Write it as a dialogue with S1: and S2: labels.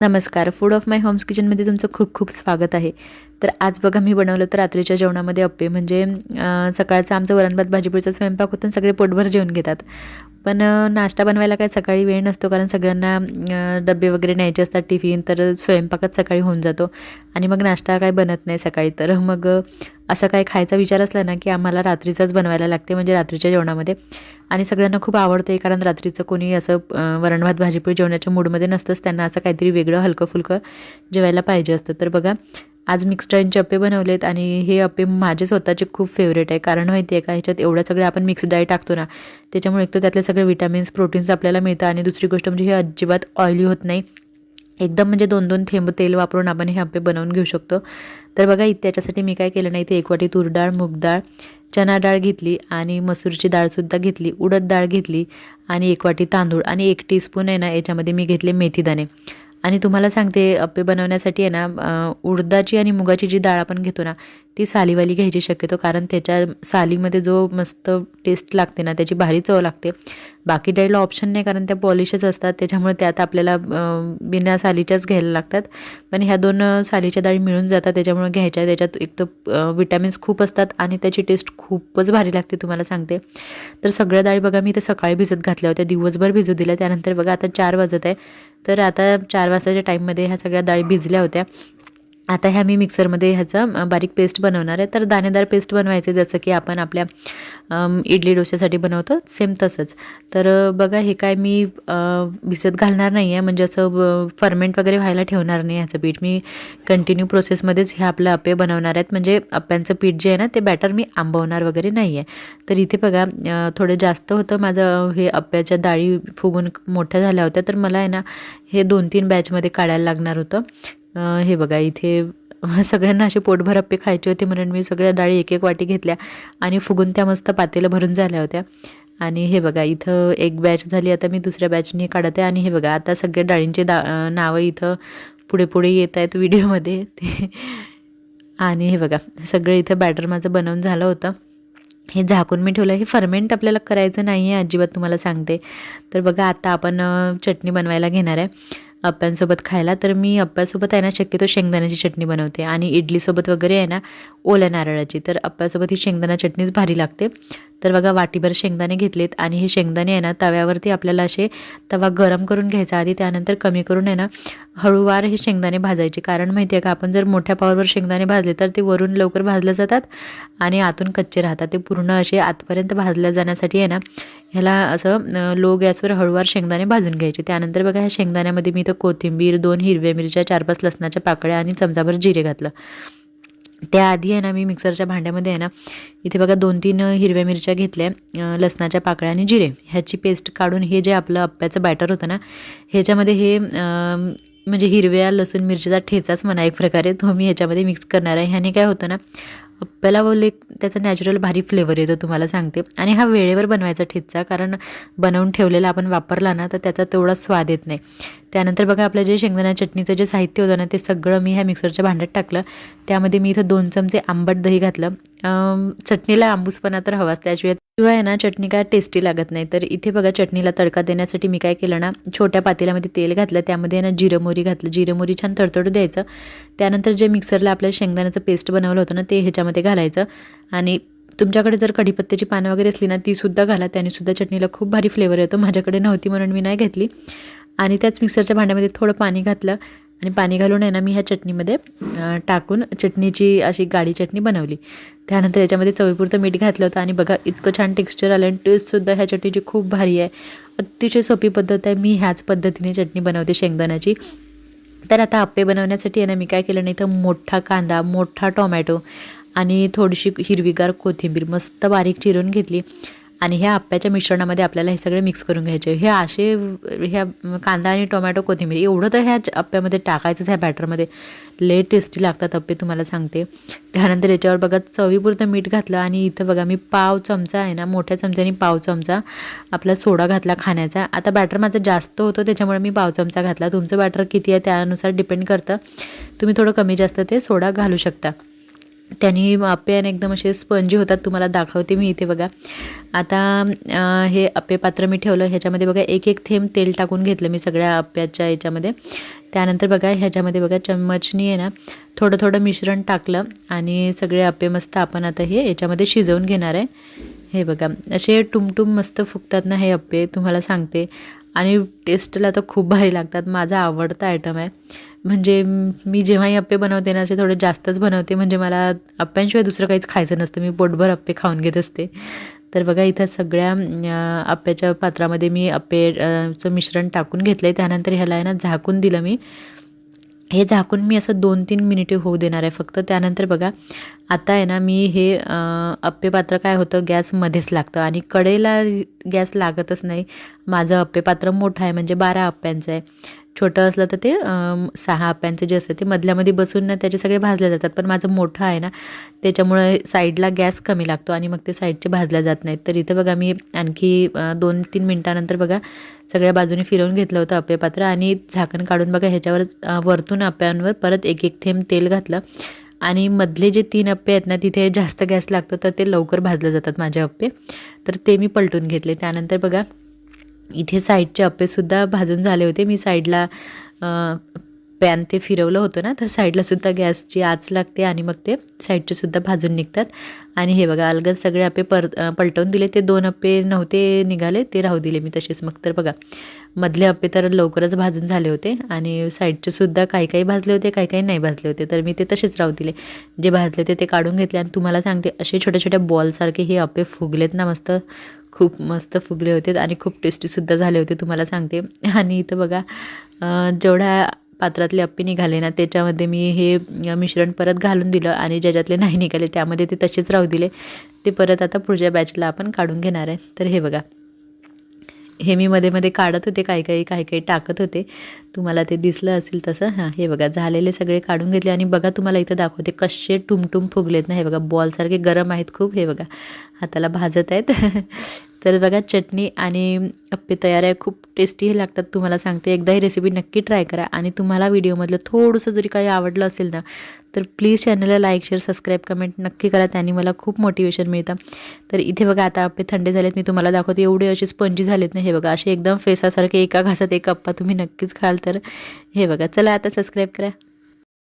S1: नमस्कार. Food of my homes किचनमध्ये तुमचं खूप खूप स्वागत आहे. तर आज बघा मी बनवलं तर रात्रीच्या जेवणामध्ये अप्पे. म्हणजे सकाळचं सकाळचा आमचं वरणभात भाजीपोळीचा स्वयंपाक होतो सगळे पोटभर जेवण घेतात. पण नाश्ता बनवायला काय सकाळी वेळ नसतो कारण सगळ्यांना डबे वगैरे न्यायचे असतात टिफिन तर स्वयंपाकच सकाळी होऊन जातो. आणि मग नाश्ता काय बनत नाही सकाळी. तर मग असं काय खायचा विचार असला ना की आम्हाला रात्रीचाच बनवायला लागते म्हणजे रात्रीच्या जेवणामध्ये. आणि सगळ्यांना खूप आवडते कारण रात्रीचं कोणी असं वरणभात भाजीपोळी जेवणाच्या मूडमध्ये नसतंच त्यांना असं काहीतरी वेगळं हलकं फुलकं जेवायला पाहिजे असतं. तर बघा आज मिक्स डाळींचे अप्पे बनवलेत आणि हे अप्पे माझे स्वतःचे खूप फेवरेट आहे. कारण माहिती आहे का ह्याच्यात एवढं सगळे आपण मिक्स डाळी टाकतो ना त्याच्यामुळे एक तर त्यातले सगळे विटॅमिन्स प्रोटीन्स आपल्याला मिळतं आणि दुसरी गोष्ट म्हणजे हे अजिबात ऑइली होत नाही. एकदम म्हणजे दोन दोन थेंब तेल वापरून आपण हे अप्पे बनवून घेऊ शकतो. तर बघा इ- त्याच्यासाठी मी काय केलं नाही ते एक वाटी तूर डाळ मूग डाळ चना डाळ घेतली आणि मसूरची डाळसुद्धा घेतली उडद डाळ घेतली आणि एक वाटी तांदूळ आणि एक टीस्पून आहे ना याच्यामध्ये मी घेतले मेथीदाणे आणि तुम्हाला सांगते अप्पे बनवण्यासाठी आहे ना उडदाची आणि मुगाची जी डाळ आपण घेतो ना ती सालीवाली घ्यायची शक्यतो कारण त्याच्या सालीमध्ये जो मस्त टेस्ट लागते ना त्याची भारी चव लागते. बाकी डाळीला ऑप्शन नाही कारण त्या पॉलिशच असतात त्याच्यामुळे त्यात आपल्याला बिना सालीच्याच घ्यायला लागतात. पण ह्या दोन सालीच्या डाळी मिळून जातात त्याच्यामुळे घ्यायच्या. त्याच्यात एक तर विटॅमिन्स खूप असतात आणि त्याची टेस्ट खूपच भारी लागते तुम्हाला सांगते. तर सगळ्या डाळी बघा मी ते सकाळी भिजत घातल्या होत्या दिवसभर भिजू दिल्या. त्यानंतर बघा आता चार वाजत आहे. तर आता चार वाजताच्या टाईममध्ये ह्या सगळ्या डाळी भिजल्या होत्या. आता ह्या मी मिक्सरमध्ये ह्याचा बारीक पेस्ट बनवणार आहे. तर दाणेदार पेस्ट बनवायचे जसं की आपण आपल्या इडली डोश्यासाठी बनवतो सेम तसंच. तर बघा हे काय मी भिजत घालणार नाही आहे. म्हणजे असं फर्मेंट वगैरे व्हायला ठेवणार नाही ह्याचं पीठ. मी कंटिन्यू प्रोसेसमध्येच हे आपलं अप्पे बनवणार आहेत. म्हणजे अप्प्यांचं पीठ जे आहे ना ते बॅटर मी आंबवणार वगैरे नाही आहे. तर इथे बघा थोडं जास्त होतं माझं हे अप्प्याच्या डाळी फुगून मोठ्या झाल्या होत्या. तर मला आहे ना हे दोन तीन बॅचमध्ये काढायला लागणार होतं. हे बघा इथे सगळ्यांना असे पोटभर अप्पे खायचे होते म्हणून मी सगळ्या डाळी एक एक वाटी घेतल्या आणि फुगून त्या मस्त पातेलं भरून झाल्या होत्या. आणि हे बघा इथं एक बॅच झाली आता मी दुसऱ्या बॅचने काढत. आहे आणि हे बघा आता सगळ्या डाळींचे दा नावं इथं पुढे पुढे येत आहेत व्हिडिओमध्ये. ते आणि हे बघा सगळं इथं बॅटर माझं बनवून झालं होतं. हे झाकून मी ठेवलं. हे फर्मेंट आपल्याला करायचं नाही आहे अजिबात तुम्हाला सांगते. तर बघा आता आपण चटणी बनवायला घेणार आहे. अप्प्यांसोबत खायला तर मी अप्प्यासोबत आहे ना शक्यतो शेंगदाण्याची चटणी बनवते. आणि इडलीसोबत वगैरे आहे ना ओल्या नारळाची. तर अप्प्यासोबत ही शेंगदाणा चटणीच भारी लागते. तर बघा वाटीभर शेंगदाणे घेतलेत आणि हे शेंगदाणे आहे ना तव्यावरती आपल्याला असे तवा गरम करून घ्यायचा आधी त्यानंतर कमी करून आहे ना हळूवार हे शेंगदाणे भाजायचे. कारण माहिती आहे का आपण जर मोठ्या पावरवर शेंगदाणे भाजले तर ते वरून लवकर भाजले जातात आणि आतून कच्चे राहतात. ते पूर्ण असे आतपर्यंत भाजल्या जाण्यासाठी आहे ना ह्याला असं लो गॅसवर हळूवार शेंगदाणे भाजून घ्यायचे. त्यानंतर बघा ह्या शेंगदाण्यामध्ये मी इथं कोथिंबीर दोन हिरव्या मिरच्या चार पाच लसणाच्या पाकळ्या आणि चमचाभर जिरे घातलं. त्याआधी आहे ना मी मिक्सरच्या भांड्यामध्ये आहे ना इथे बघा दोन तीन हिरव्या मिरच्या घेतल्या लसणाच्या पाकळ्या आणि जिरे. ह्याची पेस्ट काढून हे जे आपलं अप्प्याचं बॅटर होतं ना ह्याच्यामध्ये हे म्हणजे हिरव्या लसूण मिरचीचा ठेचाच म्हणा एक प्रकारे तो मी ह्याच्यामध्ये मिक्स करणार आहे. ह्याने काय होतं ना अप्प्याला बोलले त्याचा नॅचरल भारी फ्लेवर येतो तुम्हाला सांगते. आणि हा वेळेवर बनवायचा ठेचा कारण बनवून ठेवलेला आपण वापरला ना तर त्याचा तेवढा स्वाद येत नाही. त्यानंतर बघा आपलं जे शेंगदाणा चटणीचं जे साहित्य होतं ना ते सगळं मी ह्या मिक्सरच्या भांड्यात टाकलं. त्यामध्ये मी इथं दोन चमचे आंबट दही घातलं. चटणीला आंबूसपणा तर हवाच त्याशिवाय शिवाय ना चटणी काय टेस्टी लागत नाही. तर इथे बघा चटणीला तडका देण्यासाठी मी काय केलं ना छोट्या पातेल्यामध्ये तेल घातलं. त्यामध्ये ना जिरं मोरी घातलं. जिरं मोरी छान तडतडू द्यायचं. त्यानंतर जे मिक्सरला आपल्या शेंगदाण्याचं पेस्ट बनवलं होतं ना ते ह्याच्यामध्ये घालायचं. आणि तुमच्याकडे जर कढीपत्त्याची पानं वगैरे असली ना तीसुद्धा घाला. त्यानेसुद्धा चटणीला खूप भारी फ्लेवर येतो. माझ्याकडे नव्हती म्हणून मी नाही घेतली. आणि त्याच मिक्सरच्या भांड्यामध्ये थोडं पाणी घातलं. आणि पाणी घालून आहे ना मी ह्या चटणीमध्ये टाकून चटणीची अशी गाडी चटणी बनवली. त्यानंतर याच्यामध्ये चवीपुरतं मीठ घातलं होतं आणि बघा इतकं छान टेक्स्चर आलं आणि टेस्टसुद्धा ह्या चटणीची खूप भारी आहे. अतिशय सोपी पद्धत आहे मी ह्याच पद्धतीने चटणी बनवते शेंगदाण्याची. तर आता आप्पे बनवण्यासाठी आहे ना मी काय केलं नाही तर मोठा कांदा मोठा टोमॅटो आणि थोडीशी हिरवीगार कोथिंबीर मस्त बारीक चिरून घेतली. आणि ह्या आप्प्याच्या मिश्रणामध्ये आपल्याला हे सगळे मिक्स करून घ्यायचे. हे असे ह्या कांदा आणि टोमॅटो कोथिंबीर एवढं तर ह्या आप्यामध्ये टाकायचंच ह्या बॅटरमध्ये लय टेस्टी लागतात आप्पे तुम्हाला सांगते. त्यानंतर याच्यावर बघा चवीपुरतं मीठ घातलं आणि इथं बघा मी पाव चमचा आहे ना मोठ्या चमच्याने पाव चमचा आपला सोडा घातला खाण्याचा. आता बॅटर माझं जास्त होतं त्याच्यामुळे मी पाव चमचा घातला. तुमचं बॅटर किती आहे त्यानुसार डिपेंड करतं. तुम्ही थोडं कमी जास्त ते सोडा घालू शकता. त्यांनी आप्पे आणि एकदम असे स्पंजी होतात तुम्हाला दाखवते मी इथे बघा. आता हे अप्पे पात्र मी ठेवलं ह्याच्यामध्ये बघा एक एक थेंब तेल टाकून घेतलं मी सगळ्या आप्याच्या याच्यामध्ये. त्यानंतर बघा ह्याच्यामध्ये बघा चम्मचनी आहे ना थोडं थोडं मिश्रण टाकलं आणि सगळे अप्पे मस्त आपण आता हे याच्यामध्ये शिजवून घेणार आहे. हे बघा असे टुमटुम मस्त फुगतात ना हे अप्पे तुम्हाला सांगते. आणि टेस्टला तर खूप भारी लागतात. माझा आवडता आयटम आहे. म्हणजे मी जेव्हाही अप्पे बनवते ना असे थोडे जास्तच बनवते. म्हणजे मला अप्प्यांशिवाय दुसरं काहीच खायचं नसतं. मी पोटभर अप्पे खाऊन घेत असते. तर बघा इथं सगळ्या अप्प्याच्या पात्रामध्ये मी अप्पेचं चं मिश्रण टाकून घेतलं आहे त्यानंतर ह्याला आहे ना झाकून दिलं मी. हे झाकून मी असं दोन तीन मिनिटे होऊ देणार आहे फक्त. त्यानंतर बघा आता आहे ना मी हे अप्पेपात्र अप्पे पात्र काय होतं गॅसमध्येच लागतं. आणि कडेला गॅस लागतच नाही. माझं अप्पे पात्र मोठं आहे म्हणजे बारा अप्प्यांचं आहे. छोटं असलं तर ते सहा अप्प्यांचं जे असतं ते मधल्यामध्ये बसून ना त्याचे सगळे भाजले जातात. पण माझं मोठं आहे ना त्याच्यामुळे साईडला गॅस कमी लागतो आणि मग ते साईडचे भाजल्या जात नाहीत. तर इथं बघा मी आणखी दोन तीन मिनटानंतर बघा सगळ्या बाजूने फिरवून घेतलं होतं अप्पे पात्र आणि झाकण काढून बघा ह्याच्यावर वरतून अप्प्यांवर परत एक एक थेंब तेल घातलं. आणि मधले जे तीन अप्पे आहेत ना तिथे जास्त गॅस लागतो तर ते लवकर भाजले जातात माझे अप्पे. तर ते मी पलटून घेतले. त्यानंतर बघा इथे साईडचे अप्पेसुद्धा भाजून झाले होते. मी साईडला पॅन ते फिरवलं होतं ना तर साईडलासुद्धा गॅसची आच लागते आणि मग ते साईडचेसुद्धा भाजून निघतात. आणि हे बघा अलगद सगळे अप्पे पर पलटवून दिले. ते दोन अप्पे नव्हते निघाले ते राहू दिले मी तसेच. मग तर बघा मधले अप्पे तर लवकरच भाजून झाले होते आणि साईडचेसुद्धा काही काही भाजले होते काही काही नाही भाजले होते. तर मी ते तसेच राहू दिले. जे भाजले होते ते काढून घेतले आणि तुम्हाला सांगते असे छोट्या छोट्या बॉलसारखे हे अप्पे फुगलेत ना मस्त. खूप मस्त फुगले होते आणि खूप टेस्टीसुद्धा झाले होते तुम्हाला सांगते. आणि इथं बघा जेवढ्या पात्रातले अप्पी निघाले ना त्याच्यामध्ये मी हे मिश्रण परत घालून दिलं आणि ज्याच्यातले नाही निघाले त्यामध्ये ते तसेच राहू दिले. ते परत आता पुढच्या बॅचला आपण काढून घेणार आहे. तर हे बघा हे मी मध्ये मध्ये काढत होते काही काही काही काही टाकत होते. तुम्हाला ते दिसलं असेल तसं. हां हे बघा झालेले सगळे काढून घेतले आणि बघा तुम्हाला इथं दाखवते कसे टुमटुम फुगलेत ना. हे बघा बॉलसारखे गरम आहेत खूप हे बघा. हाताला भाजत आहेत. तर बघा चटणी आणि अप्पे तयार आहे. खूप टेस्टी हे लागतात तुम्हाला सांगते. एकदा ही रेसिपी नक्की ट्राय करा. आणि तुम्हाला व्हिडिओमधलं थोडंसं जरी काही आवडलं असेल ना तर प्लीज चॅनलला लाईक शेअर सबस्क्राईब कमेंट नक्की करा. त्याने मला खूप मोटिवेशन मिळतं. तर इथे बघा आता अप्पे थंडे झालेत. मी तुम्हाला दाखवते एवढे असे स्पंजी झालेत ना हे बघा असे एकदम फेसासारखे एका घासात एक अप्पा तुम्ही नक्कीच खाल तर. हे बघा चला आता सबस्क्राईब करा.